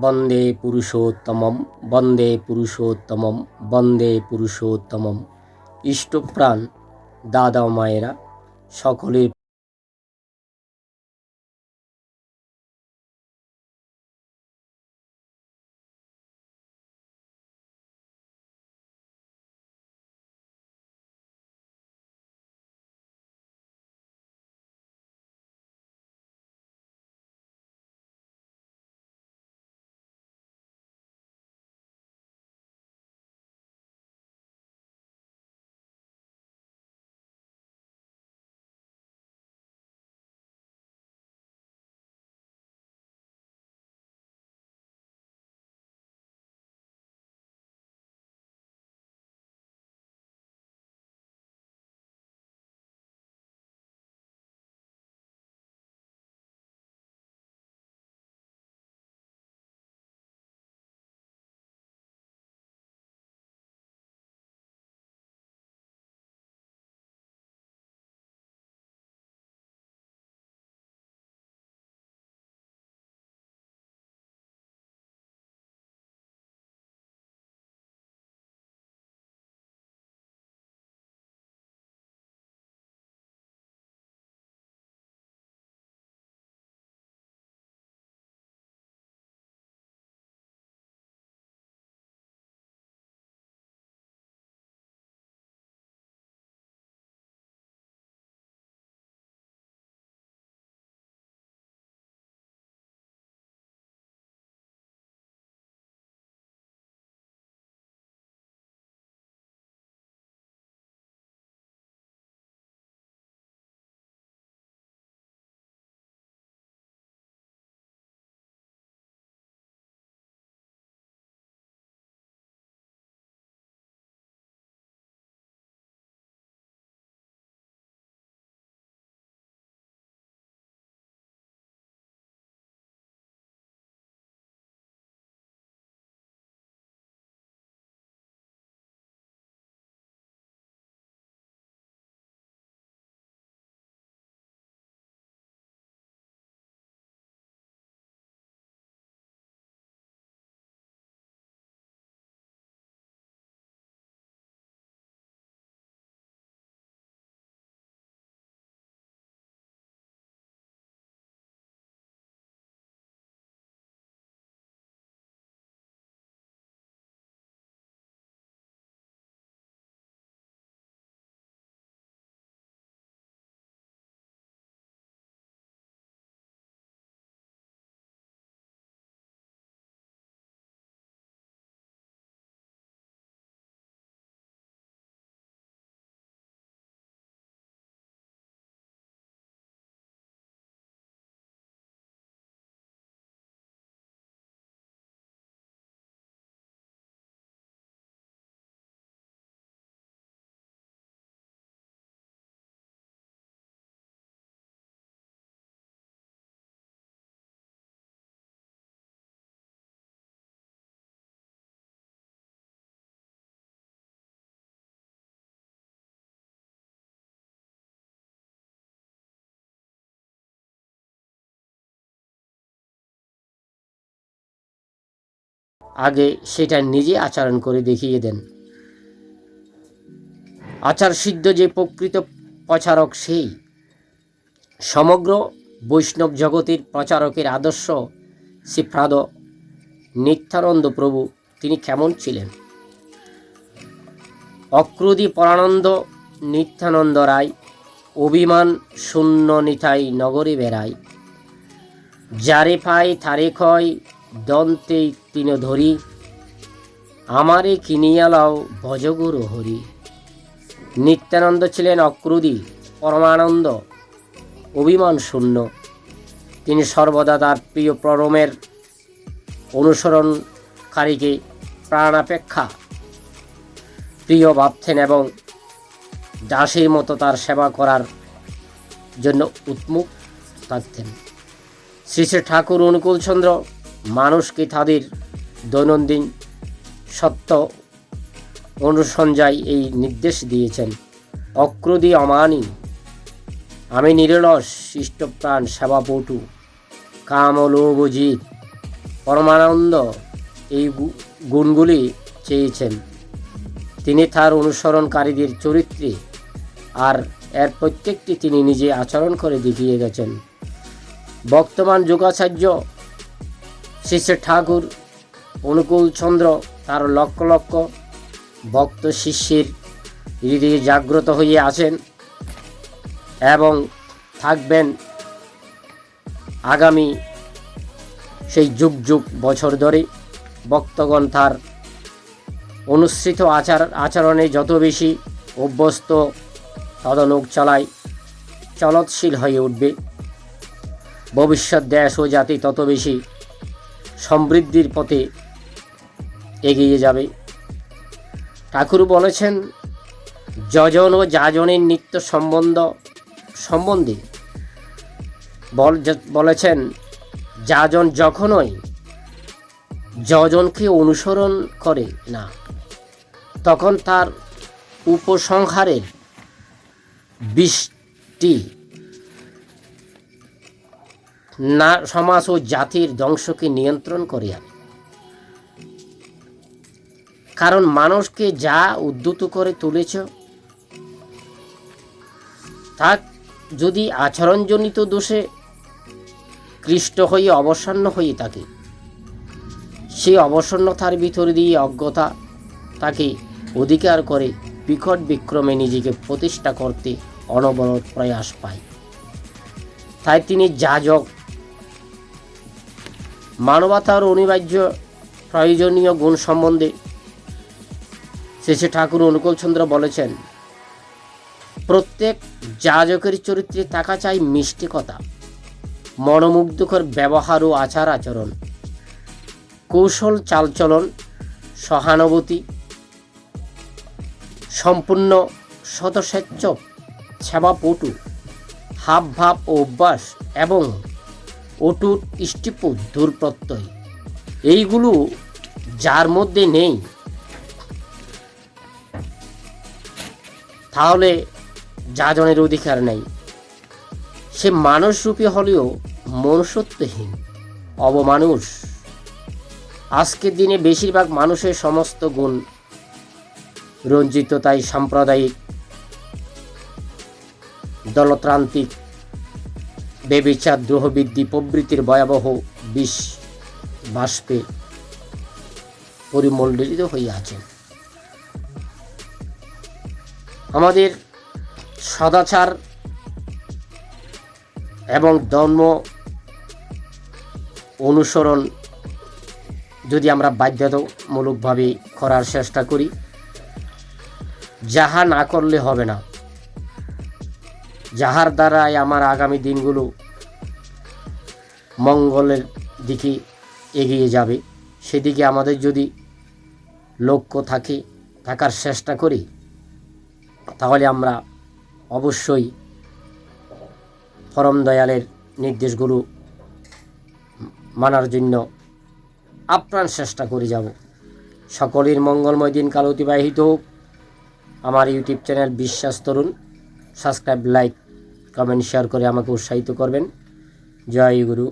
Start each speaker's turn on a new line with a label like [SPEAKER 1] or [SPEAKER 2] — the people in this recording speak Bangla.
[SPEAKER 1] বন্দে পুরুষোত্তমম বন্দে পুরুষোত্তমম বন্দে পুরুষোত্তমম। ইষ্টপ্রাণ দাদা মায়েরা সকলের আগে সেটা নিজে আচরণ করে দেখিয়ে দেন। আচার সিদ্ধ যে প্রকৃত প্রচারক সেই। সমগ্র বৈষ্ণব জগতের প্রচারকের আদর্শ শ্রীপ্রাদ নিত্যানন্দ প্রভু তিনি কেমন ছিলেন? অক্রোধী পরানন্দ নিত্যানন্দ রায়, অভিমান শূন্য নিতাই নগরে বেড়ায় যারে পাই তারে ক্ষয় দন্তে তিন ধরি, আমারে কিনিয়া লও ভজগুরু হরি। নিত্যানন্দ ছিলেন অক্রুদি, পরমানন্দ, অভিমান শূন্য। তিনি সর্বদা তার প্রিয় প্ররমের অনুসরণকারীকে প্রাণাপেক্ষা প্রিয় ভাবতেন এবং দাসের মতো তার সেবা করার জন্য উন্মুখ থাকতেন। শ্রী শ্রী ঠাকুর অনুকূলচন্দ্র মানুষকে তাদের দৈনন্দিন সত্য অনুসঞ্জয় এই নির্দেশ দিয়েছেন? অক্রোধী অমানি, আমি নিরলস ইষ্টপ্রাণ সেবাপটু কাম লোভজিৎ পরমানন্দ এই গুণগুলি চেয়েছেন। তিনি তার অনুসরণকারীদের চরিত্রে আর এর প্রত্যেকটি তিনি নিজে আচরণ করে দেখিয়ে গেছেন। বর্তমান যুগাচার্য শিষ্য ঠাকুর, অনুকূল চন্দ্র, তার লক্ষ লক্ষ ভক্ত শিষ্যের হৃদয়ে জাগ্রত হয়ে আছেন এবং থাকবেন আগামী সেই যুগ যুগ বছর ধরে ভক্তগণ তার অনুসৃত আচার, আচরণে যত বেশি অভ্যস্ত তদনুক চালায়, চলৎশীল হয়ে উঠবে। ভবিষ্যৎ দেশ ও জাতি তত বেশি সমৃদ্ধির পথে এগিয়ে যাবে। ঠাকুর বলেছেন, যজন ও যাজনের নিত্য সম্বন্ধ সম্বন্ধে বলেছেন, যাজন যখনই যজনকে অনুসরণ করে না, তখন তার উপসংহারের বৃষ্টি না, সমাজ ও জাতির ধ্বংসকে নিয়ন্ত্রণ করে আনে কারণ মানুষকে যা উদ্যুত করে তুলেছ, তা যদি আচরণজনিত দোষে কৃষ্ট হয়ে অবসন্ন হয়ে থাকে সেই অবসন্নতার ভিতর দিয়ে অজ্ঞতা তাকে অধিকার করে বিকট বিক্রমে নিজেকে প্রতিষ্ঠা করতে অনবরত প্রয়াস পায়। তাই তিনি যাজক মানবতার অনিবার্য প্রয়োজনীয় গুণ সম্বন্ধে শেষে ঠাকুর অনুকূলচন্দ্র বলেছেন, প্রত্যেক যাজকের চরিত্রে থাকা চাই মিষ্টি কথা মনোমুগ্ধকর ব্যবহার ও আচার আচরণ, কৌশল চালচলন, সহানুভূতি, সম্পূর্ণ শতস্বেচ্ছ সেবাপটু হাব ভাব ও অভ্যাস এবং অটুট ইষ্টিপু দুর্প্রত্যয় এইগুলো যার মধ্যে নেই। তাহলে যা জনের অধিকার নেই। সে মানুষরূপী হলেও মনুষ্যত্বহীন, অবমানুষ। আজকের দিনে বেশিরভাগ মানুষের সমস্ত গুণ রঞ্জিত তাই সাম্প্রদায়িক দলত্রান্তিক বেবিচার দ্রোহবৃদ্ধি প্রবৃত্তির ভয়াবহ বিষ বাষ্পে পরিমণ্ডলিত আছেন আমাদের সদাচার এবং ধর্ম অনুসরণ যদি আমরা বাধ্যতামূলকভাবে করার চেষ্টা করি, যাহা না করলে হবে না। যাহার দ্বারাই আমার আগামী দিনগুলো মঙ্গলের দিকে এগিয়ে যাবে, সেদিকে আমাদের যদি লক্ষ্য থাকে, থাকার চেষ্টা করি, তাহলে আমরা অবশ্যই পরম দয়ালের নির্দেশগুলো মানার জন্য আপ্রাণ চেষ্টা করে যাব। সকলের মঙ্গলময় দিনকাল অতিবাহিত হোক। আমার YouTube channel Biswas Tarun. Subscribe, like comment share করে আমাকে উৎসাহিত করবেন। জয় গুরু।